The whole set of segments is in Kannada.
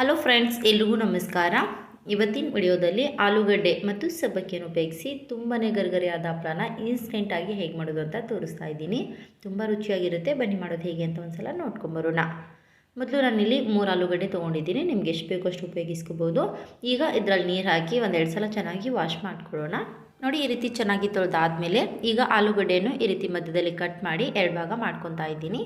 ಹಲೋ ಫ್ರೆಂಡ್ಸ್ ಎಲ್ರಿಗೂ ನಮಸ್ಕಾರ. ಇವತ್ತಿನ ವಿಡಿಯೋದಲ್ಲಿ ಆಲೂಗಡ್ಡೆ ಮತ್ತು ಸಬ್ಬಕ್ಕಿಯನ್ನು ಉಪಯೋಗಿಸಿ ತುಂಬಾ ಗರಿಗರಿಯಾದ ಹಪ್ಪಳನ ಇನ್ಸ್ಟೆಂಟಾಗಿ ಹೇಗೆ ಮಾಡೋದು ಅಂತ ತೋರಿಸ್ತಾ ಇದ್ದೀನಿ. ತುಂಬ ರುಚಿಯಾಗಿರುತ್ತೆ. ಬನ್ನಿ ಮಾಡೋದು ಹೇಗೆ ಅಂತ ಒಂದ್ಸಲ ನೋಡ್ಕೊಂಬರೋಣ ಮೊದಲು ನಾನಿಲ್ಲಿ ಮೂರು ಆಲೂಗಡ್ಡೆ ತೊಗೊಂಡಿದ್ದೀನಿ. ನಿಮ್ಗೆ ಎಷ್ಟು ಬೇಕೋ ಅಷ್ಟು ಉಪಯೋಗಿಸ್ಕೋಬೋದು. ಈಗ ಇದರಲ್ಲಿ ನೀರು ಹಾಕಿ ಒಂದೆರಡು ಸಲ ಚೆನ್ನಾಗಿ ವಾಶ್ ಮಾಡ್ಕೊಳ್ಳೋಣ. ನೋಡಿ, ಈ ರೀತಿ ಚೆನ್ನಾಗಿ ತೊಳೆದಾದ್ಮೇಲೆ ಈಗ ಆಲೂಗಡ್ಡೆಯನ್ನು ಈ ರೀತಿ ಮಧ್ಯದಲ್ಲಿ ಕಟ್ ಮಾಡಿ ಎರಡು ಭಾಗ ಮಾಡ್ಕೊತಾ ಇದ್ದೀನಿ.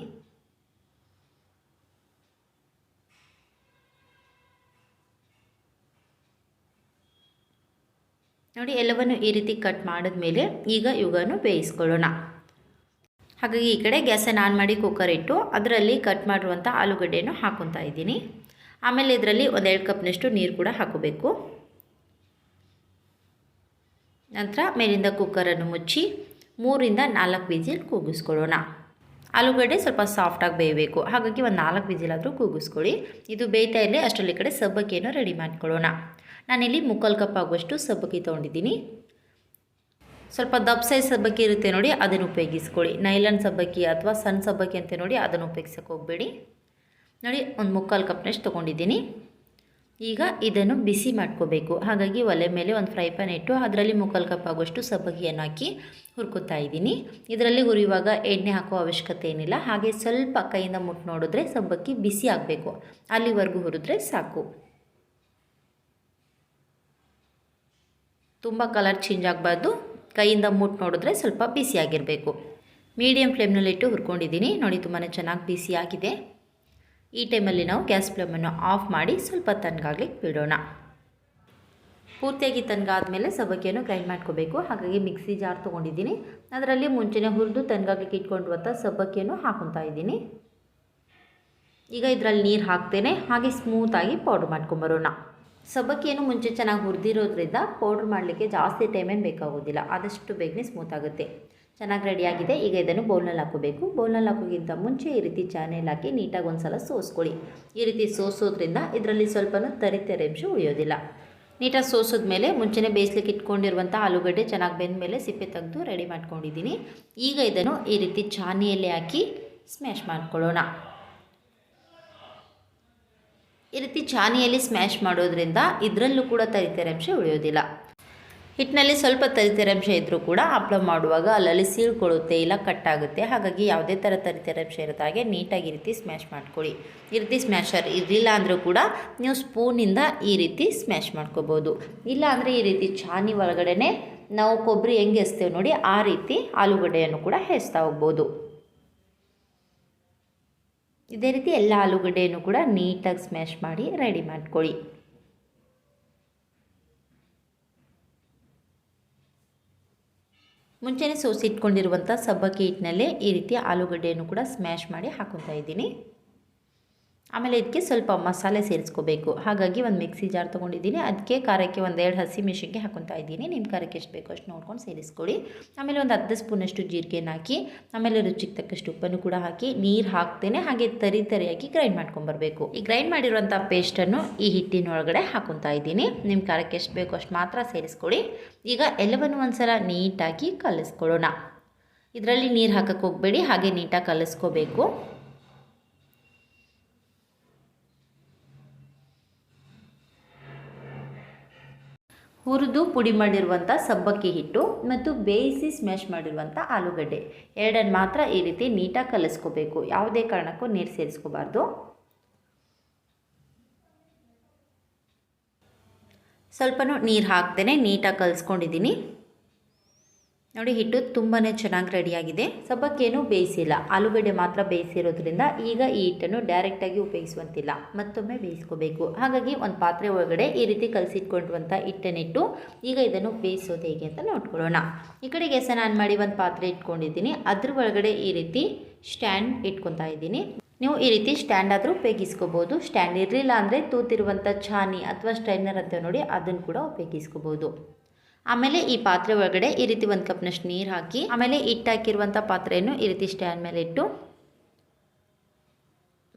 ನೋಡಿ, ಎಲ್ಲವನ್ನು ಈ ರೀತಿ ಕಟ್ ಮಾಡಿದ್ಮೇಲೆ ಈಗ ಇವುಗಳನ್ನು ಬೇಯಿಸ್ಕೊಳ್ಳೋಣ. ಹಾಗಾಗಿ ಈ ಕಡೆ ಗ್ಯಾಸನ್ನು ಆನ್ ಮಾಡಿ ಕುಕ್ಕರ್ ಇಟ್ಟು ಅದರಲ್ಲಿ ಕಟ್ ಮಾಡಿರುವಂಥ ಆಲೂಗಡ್ಡೆಯನ್ನು ಹಾಕೊತಾ ಇದ್ದೀನಿ. ಆಮೇಲೆ ಇದರಲ್ಲಿ ಒಂದೆರಡು ಕಪ್ನಷ್ಟು ನೀರು ಕೂಡ ಹಾಕೋಬೇಕು. ನಂತರ ಮೇಲಿಂದ ಕುಕ್ಕರನ್ನು ಮುಚ್ಚಿ ಮೂರಿಂದ ನಾಲ್ಕು ವಿಜಿಲ್ ಕೂಗಿಸ್ಕೊಳ್ಳೋಣ. ಆಲೂಗಡ್ಡೆ ಸ್ವಲ್ಪ ಸಾಫ್ಟಾಗಿ ಬೇಯಬೇಕು. ಹಾಗಾಗಿ ಒಂದು ನಾಲ್ಕು ವಿಜಿಲಾದರೂ ಕೂಗಿಸ್ಕೊಳ್ಳಿ. ಇದು ಬೇಯ್ತಾ ಇರಲಿ, ಅಷ್ಟರಲ್ಲಿ ಕಡೆ ಸಬ್ಬಕ್ಕಿಯನ್ನು ರೆಡಿ ಮಾಡ್ಕೊಳ್ಳೋಣ. ನಾನಿಲ್ಲಿ ಮುಕ್ಕಾಲು ಕಪ್ ಆಗುವಷ್ಟು ಸಬ್ಬಕ್ಕಿ ತೊಗೊಂಡಿದ್ದೀನಿ. ಸ್ವಲ್ಪ ದಪ್ಪ ಸೈಜ್ ಸಬ್ಬಕ್ಕಿ ಇರುತ್ತೆ ನೋಡಿ, ಅದನ್ನು ಉಪಯೋಗಿಸ್ಕೊಳ್ಳಿ. ನೈಲನ್ ಸಬ್ಬಕ್ಕಿ ಅಥವಾ ಸಣ್ಣ ಸಬ್ಬಕ್ಕಿ ಅಂತ ನೋಡಿ, ಅದನ್ನು ಉಪಯೋಗಿಸೋಕೆ ಹೋಗಬೇಡಿ. ನೋಡಿ, ಒಂದು ಮುಕ್ಕಾಲು ಕಪ್ನಷ್ಟು ತೊಗೊಂಡಿದ್ದೀನಿ. ಈಗ ಇದನ್ನು ಬಿಸಿ ಮಾಡ್ಕೋಬೇಕು. ಹಾಗಾಗಿ ಒಲೆ ಮೇಲೆ ಒಂದು ಫ್ರೈ ಪ್ಯಾನ್ ಇಟ್ಟು ಅದರಲ್ಲಿ ಮುಕ್ಕಾಲು ಕಪ್ ಆಗುವಷ್ಟು ಸಬ್ಬಕ್ಕಿಯನ್ನು ಹಾಕಿ ಹುರ್ಕೋತಾ ಇದ್ದೀನಿ. ಇದರಲ್ಲಿ ಹುರಿಯುವಾಗ ಎಣ್ಣೆ ಹಾಕೋ ಅವಶ್ಯಕತೆ ಏನಿಲ್ಲ. ಹಾಗೆ ಸ್ವಲ್ಪ ಕೈಯಿಂದ ಮುಟ್ಟು ನೋಡಿದ್ರೆ ಸಬ್ಬಕ್ಕಿ ಬಿಸಿ ಆಗಬೇಕು. ಅಲ್ಲಿವರೆಗೂ ಹುರಿದ್ರೆ ಸಾಕು. ತುಂಬ ಕಲರ್ ಚೇಂಜ್ ಆಗಬಾರ್ದು. ಕೈಯಿಂದ ಮುಟ್ಟು ನೋಡಿದ್ರೆ ಸ್ವಲ್ಪ ಬಿಸಿಯಾಗಿರಬೇಕು ಮೀಡಿಯಮ್ ಫ್ಲೇಮ್ನಲ್ಲಿಟ್ಟು ಹುರ್ಕೊಂಡಿದ್ದೀನಿ. ನೋಡಿ ತುಂಬಾ ಚೆನ್ನಾಗಿ ಬಿಸಿಯಾಗಿದೆ ಈ ಟೈಮಲ್ಲಿ ನಾವು ಗ್ಯಾಸ್ ಫ್ಲೇಮನ್ನು ಆಫ್ ಮಾಡಿ ಸ್ವಲ್ಪ ತಣ್ಣಗಾಗ್ಲಿಕ್ಕೆ ಬಿಡೋಣ. ಪೂರ್ತಿಯಾಗಿ ಮೇಲೆ ಸಬ್ಬಕ್ಕಿಯನ್ನು ಗ್ರೈಂಡ್ ಮಾಡ್ಕೋಬೇಕು. ಹಾಗಾಗಿ ಮಿಕ್ಸಿ ಜಾರ್ ತೊಗೊಂಡಿದ್ದೀನಿ. ಅದರಲ್ಲಿ ಮುಂಚೆನೇ ಹುರಿದು ತಣ್ಣಗಾಗ್ಲಿಕ್ಕೆ ಇಟ್ಕೊಂಡಿರುವಂಥ ಸಬ್ಬಕ್ಕಿಯನ್ನು ಹಾಕೊತಾ ಇದ್ದೀನಿ. ಈಗ ಇದರಲ್ಲಿ ನೀರು ಹಾಕ್ತೇನೆ. ಹಾಗೆ ಸ್ಮೂತಾಗಿ ಪೌಡ್ರ್ ಮಾಡ್ಕೊಂಬರೋಣ. ಸಬ್ಬಕ್ಕಿಯನ್ನು ಮುಂಚೆ ಚೆನ್ನಾಗಿ ಹುರಿದಿರೋದ್ರಿಂದ ಪೌಡ್ರ್ ಮಾಡಲಿಕ್ಕೆ ಜಾಸ್ತಿ ಟೈಮೇನು ಬೇಕಾಗೋದಿಲ್ಲ. ಆದಷ್ಟು ಬೇಗನೆ ಸ್ಮೂತ್ ಆಗುತ್ತೆ. ಚೆನ್ನಾಗಿ ರೆಡಿಯಾಗಿದೆ ಈಗ ಇದನ್ನು ಬೌಲ್ನಲ್ಲಿ ಹಾಕೋಬೇಕು ಬೌಲ್ನಲ್ಲಿ ಹಾಕೋಕ್ಕಿಂತ ಮುಂಚೆ ಈ ರೀತಿ ಚಾನೆಲ್ ಹಾಕಿ ನೀಟಾಗಿ ಒಂದು ಸಲ ಸೋಸ್ಕೊಳ್ಳಿ. ಈ ರೀತಿ ಸೋಸೋದ್ರಿಂದ ಇದರಲ್ಲಿ ಸ್ವಲ್ಪನೂ ತರಿತರೆ ಅಂಶ ಉಳಿಯೋದಿಲ್ಲ. ನೀಟಾಗಿ ಸೋಸಿದ ಮೇಲೆ ಮುಂಚೆನೇ ಬೇಯಿಸ್ಲಿಕ್ಕೆ ಇಟ್ಕೊಂಡಿರುವಂಥ ಆಲೂಗಡ್ಡೆ ಚೆನ್ನಾಗಿ ಬೆಂದ ಮೇಲೆ ಸಿಪ್ಪೆ ತೆಗೆದು ರೆಡಿ ಮಾಡ್ಕೊಂಡಿದ್ದೀನಿ. ಈಗ ಇದನ್ನು ಈ ರೀತಿ ಚಾನಿಯಲ್ಲೇ ಹಾಕಿ ಸ್ಮ್ಯಾಶ್ ಮಾಡ್ಕೊಳ್ಳೋಣ. ಈ ರೀತಿ ಚಾನಿಯಲ್ಲಿ ಸ್ಮ್ಯಾಶ್ ಮಾಡೋದ್ರಿಂದ ಇದರಲ್ಲೂ ಕೂಡ ತರಿತರಂಶ ಉಳಿಯೋದಿಲ್ಲ. ಹಿಟ್ಟಿನಲ್ಲಿ ಸ್ವಲ್ಪ ತರಿತರಂಶ ಇದ್ದರೂ ಕೂಡ ಹಪ್ಪಳ ಮಾಡುವಾಗ ಅಲ್ಲಲ್ಲಿ ಸೀಳ್ಕೊಳ್ಳುತ್ತೆ ಇಲ್ಲ ಕಟ್ಟಾಗುತ್ತೆ ಹಾಗಾಗಿ ಯಾವುದೇ ಥರ ಅಂಶ ಇರುತ್ತೆ ಹಾಗೆ ನೀಟಾಗಿ ರೀತಿ ಸ್ಮ್ಯಾಶ್ ಮಾಡ್ಕೊಳ್ಳಿ. ಈ ರೀತಿ ಸ್ಮ್ಯಾಶರ್ ಇರಲಿಲ್ಲ ಅಂದರೂ ಕೂಡ ನೀವು ಸ್ಪೂನಿಂದ ಈ ರೀತಿ ಸ್ಮ್ಯಾಶ್ ಮಾಡ್ಕೋಬೋದು. ಇಲ್ಲ ಅಂದರೆ ಈ ರೀತಿ ಚಾನಿ ಒಳಗಡೆ ನಾವು ಕೊಬ್ಬರಿ ಹೆಂಗೆ ಎಸ್ತೇವೆ ನೋಡಿ ಆ ರೀತಿ ಆಲೂಗಡ್ಡೆಯನ್ನು ಕೂಡ ಹೆಸ್ತಾ ಹೋಗ್ಬೋದು. ಇದೇ ರೀತಿ ಎಲ್ಲ ಆಲೂಗಡ್ಡೆಯನ್ನು ಕೂಡ ನೀಟಾಗಿ ಸ್ಮ್ಯಾಶ್ ಮಾಡಿ ರೆಡಿ ಮಾಡ್ಕೊಳ್ಳಿ. ಮುಂಚೆನೇ ಸೋಸಿಟ್ಕೊಂಡಿರುವಂಥ ಸಬ್ಬಕ್ಕಿ ಹಿಟ್ಟಿನಲ್ಲೇ ಈ ರೀತಿ ಆಲೂಗಡ್ಡೆಯನ್ನು ಕೂಡ ಸ್ಮ್ಯಾಶ್ ಮಾಡಿ ಹಾಕೊತಾ ಇದ್ದೀನಿ. ಆಮೇಲೆ ಇದಕ್ಕೆ ಸ್ವಲ್ಪ ಮಸಾಲೆ ಸೇರಿಸ್ಕೋಬೇಕು. ಹಾಗಾಗಿ ಒಂದು ಮಿಕ್ಸಿ ಜಾರ್ ತೊಗೊಂಡಿದ್ದೀನಿ. ಅದಕ್ಕೆ ಖಾರಕ್ಕೆ ಒಂದೆರಡು ಹಸಿ ಮೆಣಸಿನ್ಕಾಯಿ ಹಾಕೊತಾ ಇದ್ದೀನಿ. ನಿಮ್ಮ ಖಾರಕ್ಕೆ ಎಷ್ಟು ಬೇಕೋ ಅಷ್ಟು ನೋಡ್ಕೊಂಡು ಸೇರಿಸ್ಕೊಳ್ಳಿ. ಆಮೇಲೆ ಒಂದು ಹತ್ತು ಸ್ಪೂನಷ್ಟು ಜೀರಿಗೆನ ಹಾಕಿ, ಆಮೇಲೆ ರುಚಿಗೆ ತಕ್ಕಷ್ಟು ಉಪ್ಪನ್ನು ಕೂಡ ಹಾಕಿ, ನೀರು ಹಾಕ್ತೇನೆ. ಹಾಗೆ ತರಿ ತರಿಯಾಗಿ ಗ್ರೈಂಡ್ ಮಾಡ್ಕೊಂಬರ್ಬೇಕು ಈ ಗ್ರೈಂಡ್ ಮಾಡಿರುವಂಥ ಪೇಸ್ಟನ್ನು ಈ ಹಿಟ್ಟಿನ ಒಳಗಡೆ ಹಾಕೊತಾ ಇದ್ದೀನಿ. ನಿಮ್ಮ ಖಾರಕ್ಕೆ ಎಷ್ಟು ಬೇಕೋ ಅಷ್ಟು ಮಾತ್ರ ಸೇರಿಸ್ಕೊಳ್ಳಿ. ಈಗ ಎಲ್ಲವನ್ನು ಒಂದ್ಸಲ ನೀಟಾಗಿ ಕಲಿಸ್ಕೊಳ್ಳೋಣ. ಇದರಲ್ಲಿ ನೀರು ಹಾಕಕ್ಕೆ ಹೋಗಬೇಡಿ. ಹಾಗೆ ನೀಟಾಗಿ ಕಲಿಸ್ಕೋಬೇಕು. ಹುರಿದು ಪುಡಿ ಮಾಡಿರುವಂಥ ಸಬ್ಬಕ್ಕಿ ಹಿಟ್ಟು ಮತ್ತು ಬೇಯಿಸಿ ಸ್ಮ್ಯಾಶ್ ಮಾಡಿರುವಂಥ ಆಲೂಗಡ್ಡೆ. ಎರಡನ್ನು ಮಾತ್ರ ಈ ರೀತಿ ನೀಟಾಗಿ ಕಲಿಸ್ಕೋಬೇಕು. ಯಾವುದೇ ಕಾರಣಕ್ಕೂ ನೀರು ಸೇರಿಸ್ಕೋಬಾರ್ದು. ಸ್ವಲ್ಪನೂ ನೀರು ಹಾಕ್ತೇನೆ. ನೀಟಾಗಿ ಕಲಿಸ್ಕೊಂಡಿದ್ದೀನಿ. ನೋಡಿ, ಹಿಟ್ಟು ತುಂಬಾ ಚೆನ್ನಾಗಿ ರೆಡಿಯಾಗಿದೆ. ಸಬ್ಬಕ್ಕೇನು ಬೇಯಿಸಿಲ್ಲ. ಆಲೂಗಡ್ಡೆ ಮಾತ್ರ ಬೇಯಿಸಿರೋದ್ರಿಂದ ಈಗ ಈ ಹಿಟ್ಟನ್ನು ಡೈರೆಕ್ಟಾಗಿ ಉಪಯೋಗಿಸುವಂತಿಲ್ಲ. ಮತ್ತೊಮ್ಮೆ ಬೇಯಿಸ್ಕೋಬೇಕು. ಹಾಗಾಗಿ ಒಂದು ಪಾತ್ರೆ ಒಳಗಡೆ ಈ ರೀತಿ ಕಲಸಿಟ್ಕೊಂಡಿರುವಂಥ ಹಿಟ್ಟನ್ನಿಟ್ಟು ಈಗ ಇದನ್ನು ಬೇಯಿಸೋದು ಹೇಗೆ ಅಂತ ನೋಡ್ಕೊಳ್ಳೋಣ. ಈ ಕಡೆ ಗ್ಯಾಸನ್ನು ಆನ್ ಮಾಡಿ ಒಂದು ಪಾತ್ರೆ ಇಟ್ಕೊಂಡಿದ್ದೀನಿ. ಅದ್ರ ಒಳಗಡೆ ಈ ರೀತಿ ಸ್ಟ್ಯಾಂಡ್ ಇಟ್ಕೊತಾ ಇದ್ದೀನಿ. ನೀವು ಈ ರೀತಿ ಸ್ಟ್ಯಾಂಡ್ ಆದರೂ ಉಪಯೋಗಿಸ್ಕೋಬೋದು. ಸ್ಟ್ಯಾಂಡ್ ಇರಲಿಲ್ಲ ಅಂದರೆ ತೂತಿರುವಂಥ ಛಾನಿ ಅಥವಾ ಸ್ಟ್ರೈನರ್ ಅಂತ ನೋಡಿ, ಅದನ್ನು ಕೂಡ ಉಪಯೋಗಿಸ್ಕೋಬೋದು. ಆಮೇಲೆ ಈ ಪಾತ್ರೆ ಒಳಗಡೆ ಈ ರೀತಿ ಒಂದು ಕಪ್ನಷ್ಟು ನೀರು ಹಾಕಿ, ಆಮೇಲೆ ಹಿಟ್ಟು ಹಾಕಿರುವಂಥ ಪಾತ್ರೆಯನ್ನು ಈ ರೀತಿ ಸ್ಟ್ಯಾಂಡ್ ಮೇಲೆ ಇಟ್ಟು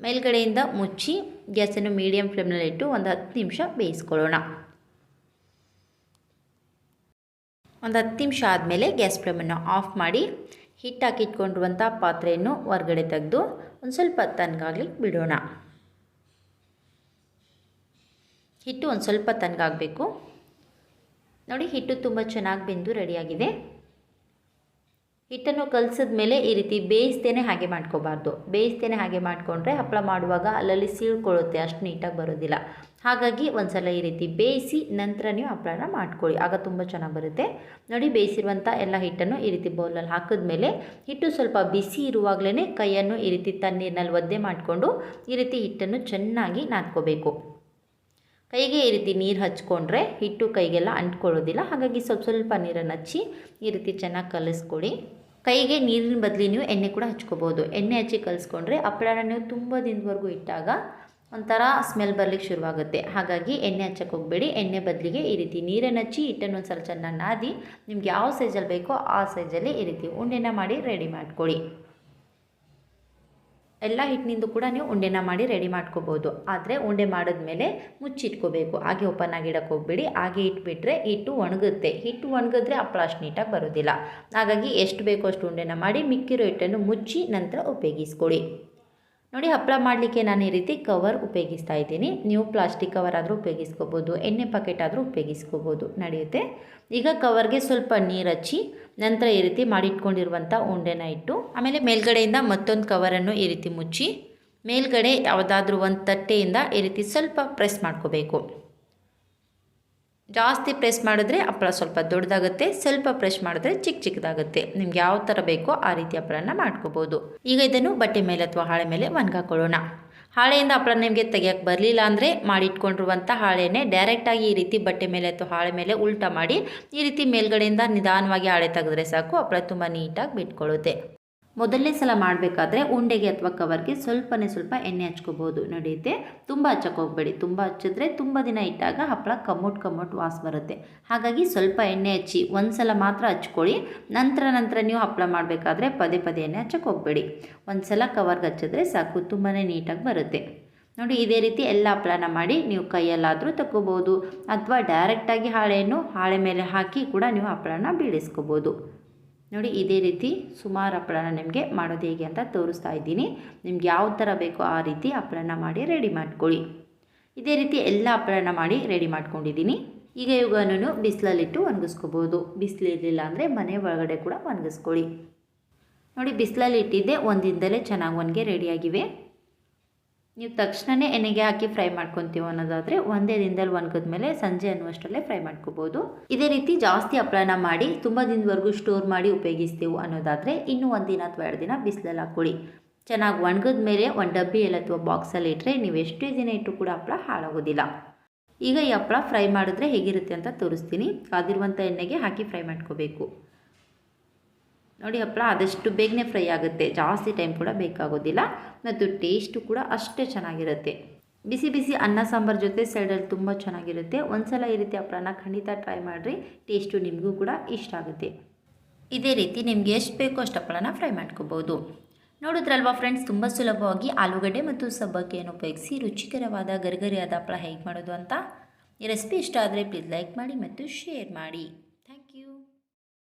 ಮೇಲ್ಗಡೆಯಿಂದ ಮುಚ್ಚಿ ಗ್ಯಾಸನ್ನು ಮೀಡಿಯಮ್ ಫ್ಲೇಮ್ನಲ್ಲಿ ಇಟ್ಟು ಒಂದು ಹತ್ತು ನಿಮಿಷ ಬೇಯಿಸ್ಕೊಳ್ಳೋಣ. ಒಂದು ಹತ್ತು ನಿಮಿಷ ಆದಮೇಲೆ ಗ್ಯಾಸ್ ಫ್ಲೇಮನ್ನು ಆಫ್ ಮಾಡಿ ಹಿಟ್ಟು ಹಾಕಿಟ್ಕೊಂಡಿರುವಂಥ ಪಾತ್ರೆಯನ್ನು ಹೊರಗಡೆ ತೆಗೆದು ಒಂದು ಸ್ವಲ್ಪ ತನಗಾಗಲಿ ಬಿಡೋಣ. ಹಿಟ್ಟು ಒಂದು ಸ್ವಲ್ಪ ತಣ್ಣಗಾಗಬೇಕು ನೋಡಿ, ಹಿಟ್ಟು ತುಂಬ ಚೆನ್ನಾಗಿ ಬೆಂದು ರೆಡಿಯಾಗಿದೆ. ಹಿಟ್ಟನ್ನು ಕಲಸಿದ ಮೇಲೆ ಈ ರೀತಿ ಬೇಯಿಸ್ತೇನೆ ಹಾಗೆ ಮಾಡ್ಕೋಬಾರ್ದು. ಬೇಯಿಸ್ತೇನೆ ಹಾಗೆ ಮಾಡಿಕೊಂಡ್ರೆ ಹಪ್ಪಳ ಮಾಡುವಾಗ ಅಲ್ಲಲ್ಲಿ ಸೀಳ್ಕೊಳ್ಳುತ್ತೆ, ಅಷ್ಟು ನೀಟಾಗಿ ಬರೋದಿಲ್ಲ. ಹಾಗಾಗಿ ಒಂದ್ಸಲ ಈ ರೀತಿ ಬೇಯಿಸಿ ನಂತರ ನೀವು ಹಪ್ಪಳನ ಮಾಡ್ಕೊಳ್ಳಿ. ಆಗ ತುಂಬ ಚೆನ್ನಾಗಿ ಬರುತ್ತೆ. ನೋಡಿ ಬೇಯಿಸಿರುವಂಥ ಎಲ್ಲ ಹಿಟ್ಟನ್ನು ಈ ರೀತಿ ಬೌಲಲ್ಲಿ ಹಾಕಿದ್ಮೇಲೆ ಹಿಟ್ಟು ಸ್ವಲ್ಪ ಬಿಸಿ ಇರುವಾಗಲೇ ಕೈಯನ್ನು ಈ ರೀತಿ ತಣ್ಣೀರಿನಲ್ಲಿ ಒದ್ದೆ ಮಾಡಿಕೊಂಡು ಈ ರೀತಿ ಹಿಟ್ಟನ್ನು ಚೆನ್ನಾಗಿ ನಾದ್ಕೋಬೇಕು. ಕೈಗೆ ಈ ರೀತಿ ನೀರು ಹಚ್ಕೊಂಡ್ರೆ ಹಿಟ್ಟು ಕೈಗೆಲ್ಲ ಅಂಟ್ಕೊಳ್ಳೋದಿಲ್ಲ. ಹಾಗಾಗಿ ಸ್ವಲ್ಪ ಸ್ವಲ್ಪ ನೀರನ್ನು ಹಚ್ಚಿ ಈ ರೀತಿ ಚೆನ್ನಾಗಿ ಕಲಿಸ್ಕೊಡಿ. ಕೈಗೆ ನೀರಿನ ಬದಲಿ ನೀವು ಎಣ್ಣೆ ಕೂಡ ಹಚ್ಕೋಬೋದು. ಎಣ್ಣೆ ಹಚ್ಚಿ ಕಲಿಸ್ಕೊಂಡ್ರೆ ಹಪ್ಪಳನ ನೀವು ತುಂಬ ದಿನದವರೆಗೂ ಇಟ್ಟಾಗ ಒಂಥರ ಸ್ಮೆಲ್ ಬರ್ಲಿಕ್ಕೆ ಶುರುವಾಗುತ್ತೆ. ಹಾಗಾಗಿ ಎಣ್ಣೆ ಹಚ್ಚಕ್ಕೆ ಹೋಗಬೇಡಿ. ಎಣ್ಣೆ ಬದಲಿಗೆ ಈ ರೀತಿ ನೀರನ್ನು ಹಚ್ಚಿ ಹಿಟ್ಟನ್ನು ಒಂದು ಸಲ ಚೆನ್ನಾಗಿ ನಾದಿ, ನಿಮ್ಗೆ ಯಾವ ಸೈಜಲ್ಲಿ ಬೇಕೋ ಆ ಸೈಜಲ್ಲಿ ಈ ರೀತಿ ಉಂಡೆನ ಮಾಡಿ ರೆಡಿ ಮಾಡ್ಕೊಳ್ಳಿ. ಎಲ್ಲ ಹಿಟ್ಟಿನಿಂದ ಕೂಡ ನೀವು ಉಂಡೆನ ಮಾಡಿ ರೆಡಿ ಮಾಡ್ಕೋಬೋದು. ಆದರೆ ಉಂಡೆ ಮಾಡಿದ್ಮೇಲೆ ಮುಚ್ಚಿಟ್ಕೋಬೇಕು. ಹಾಗೆ ಓಪನ್ ಆಗಿ ಇಡಕ್ಕೆ ಹೋಗ್ಬೇಡಿ. ಹಾಗೆ ಇಟ್ಬಿಟ್ರೆ ಹಿಟ್ಟು ಒಣಗುತ್ತೆ. ಹಿಟ್ಟು ಒಣಗಿದ್ರೆ ಹಪ್ಪಳ ಅಷ್ಟು ನೀಟಾಗಿ ಬರೋದಿಲ್ಲ. ಹಾಗಾಗಿ ಎಷ್ಟು ಬೇಕೋ ಅಷ್ಟು ಉಂಡೆನ ಮಾಡಿ ಮಿಕ್ಕಿರೋ ಹಿಟ್ಟನ್ನು ಮುಚ್ಚಿ ನಂತರ ಉಪಯೋಗಿಸ್ಕೊಳ್ಳಿ. ನೋಡಿ ಹಪ್ಪಳ ಮಾಡಲಿಕ್ಕೆ ನಾನು ಈ ರೀತಿ ಕವರ್ ಉಪಯೋಗಿಸ್ತಾ ಇದ್ದೀನಿ. ನೀವು ಪ್ಲಾಸ್ಟಿಕ್ ಕವರ್ ಆದರೂ ಉಪಯೋಗಿಸ್ಕೋಬೋದು. ಎಣ್ಣೆ ಪ್ಯಾಕೆಟ್ ಆದರೂ ಉಪಯೋಗಿಸ್ಕೋಬೋದು. ನಡೆಯುತ್ತೆ? ಈಗ ಕವರ್ಗೆ ಸ್ವಲ್ಪ ನೀರು ಹಚ್ಚಿ ನಂತರ ಈ ರೀತಿ ಮಾಡಿಟ್ಕೊಂಡಿರುವಂಥ ಉಂಡೆನ ಇಟ್ಟು, ಆಮೇಲೆ ಮೇಲ್ಗಡೆಯಿಂದ ಮತ್ತೊಂದು ಕವರನ್ನು ಈ ರೀತಿ ಮುಚ್ಚಿ, ಮೇಲ್ಗಡೆ ಯಾವುದಾದ್ರೂ ಒಂದು ತಟ್ಟೆಯಿಂದ ಈ ರೀತಿ ಸ್ವಲ್ಪ ಪ್ರೆಸ್ ಮಾಡ್ಕೋಬೇಕು. ಜಾಸ್ತಿ ಪ್ರೆಸ್ ಮಾಡಿದ್ರೆ ಹಪ್ಪಳ ಸ್ವಲ್ಪ ದೊಡ್ಡದಾಗುತ್ತೆ, ಸ್ವಲ್ಪ ಪ್ರೆಸ್ ಮಾಡಿದ್ರೆ ಚಿಕ್ಕ ಚಿಕ್ಕದಾಗುತ್ತೆ. ನಿಮ್ಗೆ ಯಾವ ಥರ ಬೇಕೋ ಆ ರೀತಿ ಹಪ್ಪಳನ ಮಾಡ್ಕೋಬೋದು. ಈಗ ಇದನ್ನು ಬಟ್ಟೆ ಮೇಲೆ ಅಥವಾ ಹಾಳೆ ಮೇಲೆ ಒಣಗಾಕೊಳ್ಳೋಣ. ಹಾಳೆಯಿಂದ ಹಪ್ಪಳ ನಿಮಗೆ ತೆಗಿಯೋಕ್ಕೆ ಬರಲಿಲ್ಲ ಅಂದರೆ ಮಾಡಿಟ್ಕೊಂಡಿರುವಂಥ ಹಾಳೆನೇ ಡೈರೆಕ್ಟಾಗಿ ಈ ರೀತಿ ಬಟ್ಟೆ ಮೇಲೆ ಅಥವಾ ಹಾಳೆ ಮೇಲೆ ಉಲ್ಟಾ ಮಾಡಿ ಈ ರೀತಿ ಮೇಲ್ಗಡೆಯಿಂದ ನಿಧಾನವಾಗಿ ಹಾಳೆ ತೆಗೆದ್ರೆ ಸಾಕು. ಹಪ್ಪಳ ತುಂಬ ನೀಟಾಗಿ ಬಿಟ್ಕೊಳ್ಳುತ್ತೆ. ಮೊದಲನೇ ಸಲ ಮಾಡಬೇಕಾದ್ರೆ ಉಂಡೆಗೆ ಅಥವಾ ಕವರ್ಗೆ ಸ್ವಲ್ಪನೇ ಸ್ವಲ್ಪ ಎಣ್ಣೆ ಹಚ್ಕೋಬೋದು. ನಡೆಯುತ್ತೆ ತುಂಬ ಹಚ್ಚಕ್ಕೆ ಹೋಗಬೇಡಿ ತುಂಬ ಹಚ್ಚಿದ್ರೆ ತುಂಬ ದಿನ ಇಟ್ಟಾಗ ಹಪ್ಪಳ ಕಮ್ಮುಟ್ ಕಮ್ಮುಟ್ ವಾಸ ಬರುತ್ತೆ. ಹಾಗಾಗಿ ಸ್ವಲ್ಪ ಎಣ್ಣೆ ಹಚ್ಚಿ ಒಂದು ಸಲ ಮಾತ್ರ ಹಚ್ಕೊಳ್ಳಿ. ನಂತರ ನಂತರ ನೀವು ಹಪ್ಪಳ ಮಾಡಬೇಕಾದ್ರೆ ಪದೇ ಪದೇ ಎಣ್ಣೆ ಹಚ್ಚಕ್ಕೆ ಹೋಗಬೇಡಿ ಒಂದು ಸಲ ಕವರ್ಗೆ ಹಚ್ಚಿದ್ರೆ ಸಾಕು ತುಂಬಾ ನೀಟಾಗಿ ಬರುತ್ತೆ. ನೋಡಿ, ಇದೇ ರೀತಿ ಎಲ್ಲ ಹಪ್ಪಳನ ಮಾಡಿ ನೀವು ಕೈಯಲ್ಲಾದರೂ ತಕ್ಕೋಬೋದು. ಅಥವಾ ಡೈರೆಕ್ಟಾಗಿ ಹಾಳೆಯನ್ನು ಹಾಳೆ ಮೇಲೆ ಹಾಕಿ ಕೂಡ ನೀವು ಹಪ್ಪಳನ ಬೀಳಿಸ್ಕೋಬೋದು. ನೋಡಿ, ಇದೇ ರೀತಿ ಸುಮಾರು ಹಪ್ಪಳನ ನಿಮಗೆ ಮಾಡೋದು ಹೇಗೆ ಅಂತ ತೋರಿಸ್ತಾ ಇದ್ದೀನಿ. ನಿಮ್ಗೆ ಯಾವ ಥರ ಬೇಕೋ ಆ ರೀತಿ ಹಪ್ಪಳನ ಮಾಡಿ ರೆಡಿ ಮಾಡ್ಕೊಳ್ಳಿ. ಇದೇ ರೀತಿ ಎಲ್ಲ ಹಪ್ಪಳನ ಮಾಡಿ ರೆಡಿ ಮಾಡ್ಕೊಂಡಿದ್ದೀನಿ. ಈಗ ಇವುಗಳನ್ನು ಬಿಸಿಲಲ್ಲಿಟ್ಟು ಒಣಗಿಸ್ಕೋಬೋದು. ಬಿಸಿಲಿರಲಿಲ್ಲ ಅಂದರೆ ಮನೆ ಒಳಗಡೆ ಕೂಡ ಒಣಗಿಸ್ಕೊಳ್ಳಿ. ನೋಡಿ ಬಿಸಿಲಲ್ಲಿ ಇಟ್ಟಿದ್ದೆ ಒಂದಿಂದಲೇ ಚೆನ್ನಾಗಿ ಒಣಗೆ ರೆಡಿಯಾಗಿವೆ. ನೀವು ತಕ್ಷಣವೇ ಎಣ್ಣೆಗೆ ಹಾಕಿ ಫ್ರೈ ಮಾಡ್ಕೊತೀವಿ ಅನ್ನೋದಾದರೆ ಒಂದೇ ದಿನದಲ್ಲಿ ಒಣಗಿದ್ಮೇಲೆ ಸಂಜೆ ಅನ್ನುವಷ್ಟರಲ್ಲೇ ಫ್ರೈ ಮಾಡ್ಕೋಬೋದು. ಇದೇ ರೀತಿ ಜಾಸ್ತಿ ಹಪ್ಪಳನ ಮಾಡಿ ತುಂಬ ದಿನದವರೆಗೂ ಸ್ಟೋರ್ ಮಾಡಿ ಉಪಯೋಗಿಸ್ತೀವಿ ಅನ್ನೋದಾದರೆ ಇನ್ನೂ ಒಂದು ದಿನ ಅಥವಾ ಎರಡು ದಿನ ಬಿಸಿಲಲ್ಲಿ ಹಾಕ್ಕೊಳ್ಳಿ ಚೆನ್ನಾಗಿ ಒಣಗಿದ ಮೇಲೆ ಒಂದು ಡಬ್ಬಿಯಲ್ಲಿ ಅಥವಾ ಬಾಕ್ಸಲ್ಲಿ ಇಟ್ಟರೆ ನೀವು ಎಷ್ಟೇ ದಿನ ಇಟ್ಟರು ಕೂಡ ಹಪ್ಪಳ ಹಾಳಾಗೋದಿಲ್ಲ. ಈಗ ಈ ಹಪ್ಪಳ ಫ್ರೈ ಮಾಡಿದ್ರೆ ಹೇಗಿರುತ್ತೆ ಅಂತ ತೋರಿಸ್ತೀನಿ. ಕಾದಿರುವಂಥ ಎಣ್ಣೆಗೆ ಹಾಕಿ ಫ್ರೈ ಮಾಡ್ಕೋಬೇಕು. ನೋಡಿ ಹಪ್ಪಳ ಆದಷ್ಟು ಬೇಗನೆ ಫ್ರೈ ಆಗುತ್ತೆ. ಜಾಸ್ತಿ ಟೈಮ್ ಕೂಡ ಬೇಕಾಗೋದಿಲ್ಲ. ಮತ್ತು ಟೇಸ್ಟು ಕೂಡ ಅಷ್ಟೇ ಚೆನ್ನಾಗಿರುತ್ತೆ. ಬಿಸಿ ಬಿಸಿ ಅನ್ನ, ಸಾಂಬಾರು ಜೊತೆ ಸೈಡಲ್ಲಿ ತುಂಬ ಚೆನ್ನಾಗಿರುತ್ತೆ. ಒಂದ್ಸಲ ಈ ರೀತಿ ಹಪ್ಪಳನ ಖಂಡಿತ ಟ್ರೈ ಮಾಡಿರಿ. ಟೇಸ್ಟು ನಿಮಗೂ ಕೂಡ ಇಷ್ಟ ಆಗುತ್ತೆ. ಇದೇ ರೀತಿ ನಿಮಗೆ ಎಷ್ಟು ಬೇಕೋ ಅಷ್ಟು ಹಪ್ಪಳನ ಫ್ರೈ ಮಾಡ್ಕೋಬೋದು. ನೋಡಿದ್ರಲ್ವಾ ಫ್ರೆಂಡ್ಸ್ ತುಂಬ ಸುಲಭವಾಗಿ ಆಲೂಗಡ್ಡೆ ಮತ್ತು ಸಬ್ಬಕ್ಕಿಯನ್ನು ಉಪಯೋಗಿಸಿ ರುಚಿಕರವಾದ, ಗರಿಗರಿಯಾದ ಹಪ್ಪಳ ಹೇಗೆ ಮಾಡೋದು ಅಂತ? ಈ ರೆಸಿಪಿ ಇಷ್ಟ ಆದರೆ ಪ್ಲೀಸ್ ಲೈಕ್ ಮಾಡಿ ಮತ್ತು ಶೇರ್ ಮಾಡಿ.